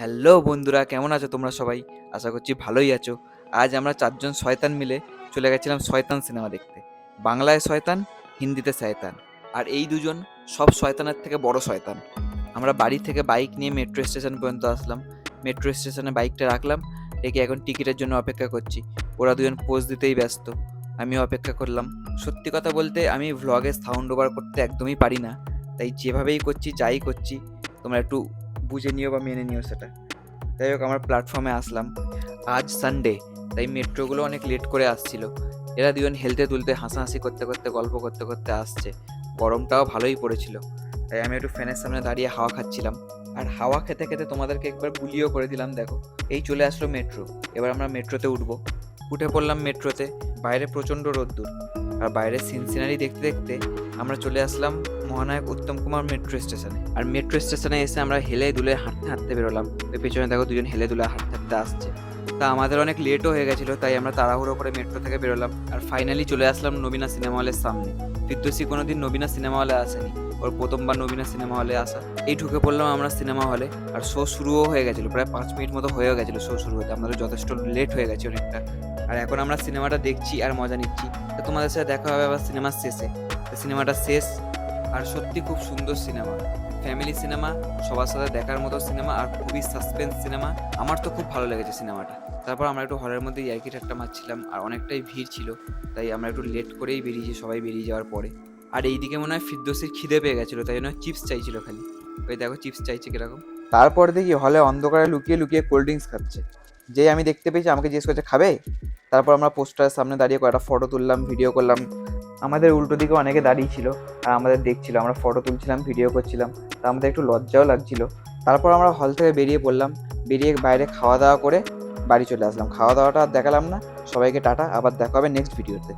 Hello বন্ধুরা, কেমন আছো তোমরা সবাই? আশা করছি ভালোই আছো। আজ আমরা চারজন শয়তান মিলে চলে গেছিলাম শয়তান সিনেমা দেখতে। বাংলায় শয়তান, হিন্দিতে শয়তান। আর এই দুজন সব শয়তানের থেকে বড় শয়তান। আমরা বাড়ি থেকে বাইক নিয়ে মেট্রো স্টেশন পর্যন্ত আসলাম। মেট্রো স্টেশনে বাইকটা রাখলাম, রেখে এখন টিকিটের জন্য অপেক্ষা করছি। ওরা দুজন পোজ দিতেই ব্যস্ত। আমিও অপেক্ষা করলাম। সত্যি কথা বলতে আমি ভ্লগে সাউন্ড ওভার করতে একদমই পারি না। তাই যেভাবেই করছি, যাই করছি তোমরা একটু বুঝে নিও বা মেনে নিও সেটা। যাই হোক, আমার প্ল্যাটফর্মে আসলাম। আজ সানডে তাই মেট্রোগুলো অনেক লেট করে আসছিল। এরা দুজন হেলতে তুলতে হাসাহাসি করতে করতে, গল্প করতে করতে আসছে। গরমটাও ভালোই পড়েছিল। তাই আমি একটু ফ্যানের সামনে দাঁড়িয়ে হাওয়া খাচ্ছিলাম। আর হাওয়া খেতে খেতে তোমাদেরকে একবার বুলিও করে দিলাম, দেখো। এই চলে আসলো মেট্রো। এবার আমরা মেট্রোতে উঠবো। উঠে পড়লাম মেট্রোতে। বাইরে প্রচণ্ড রোদ্দুর। আর বাইরের সিনসিনারি দেখতে দেখতে আমরা চলে আসলাম মহানায়ক উত্তম কুমার মেট্রো স্টেশনে। আর মেট্রো স্টেশনে এসে আমরা হেলে দুলে হাঁটতে হাঁটতে বেরোলাম। পেছনে দেখো দুজন হেলে দুলে হাঁটতে হাঁটতে আসছে। তা আমাদের অনেক লেটও হয়ে গেছিল, তাই আমরা তাড়াহুড়ো করে মেট্রো থেকে বেরোলাম। আর ফাইনালি চলে আসলাম নবীনা সিনেমা হলের সামনে। ফিরদোসি কোনোদিন নবীনা সিনেমা হলে আসেনি। ওর প্রথমবার নবীনা সিনেমা হলে আসা। এই ঢুকে পড়লাম আমরা সিনেমা হলে আর শো শুরুও হয়ে গেছিল, প্রায় পাঁচ মিনিট মতো হয়েও গেছিল শো শুরু হতে। আমাদের যথেষ্ট লেট হয়ে গেছে অনেকটা। আর এখন আমরা সিনেমাটা দেখছি আর মজা নিচ্ছি। তো তোমাদের সাথে দেখা হবে আবার সিনেমার শেষে। সিনেমাটা শেষ। আর সত্যি খুব সুন্দর সিনেমা ফ্যামিলি সিনেমা, সবার সাথে দেখার মতো সিনেমা আর খুবই সাসপেন্স সিনেমা। আমার তো খুব ভালো লেগেছে সিনেমাটা। তারপর আমরা একটু হলের মধ্যে ইয়ার্কি ঠাট্টা মারছিলাম আর অনেকটাই ভিড় ছিল। তাই আমরা একটু লেট করেই বেরিয়েছি, সবাই বেরিয়ে যাওয়ার পরে। আর এইদিকে মনে হয় ফিরদোসির খিদে পেয়ে গেছিল, তাই জন্য চিপস চাইছিল খালি। ওই দেখো চিপস চাইছে কীরকম। তারপর দেখি হলে অন্ধকারে লুকিয়ে লুকিয়ে কোল্ড ড্রিঙ্কস খাচ্ছে। যেই আমি দেখতে পেয়েছি আমাকে জিজ্ঞেস করছে, খাবে? তারপর আমরা পোস্টারের সামনে দাঁড়িয়ে কয়েকটা ফটো তুললাম ভিডিও করলাম। আমাদের উল্টো দিকে অনেকে দাঁড়িয়ে ছিল, আর আমাদের দেখছিল, আমরা ফটো তুলছিলাম ভিডিও করছিলাম, তা আমাদের একটু লজ্জাও লাগছিল। তারপর আমরা হল থেকে বেরিয়ে পড়লাম, বেরিয়ে বাইরে খাওয়া দাওয়া করে বাড়ি চলে আসলাম। খাওয়া দাওয়াটা আর দেখালাম না, সবাইকে টাটা, আবার দেখা হবে নেক্সট ভিডিওতে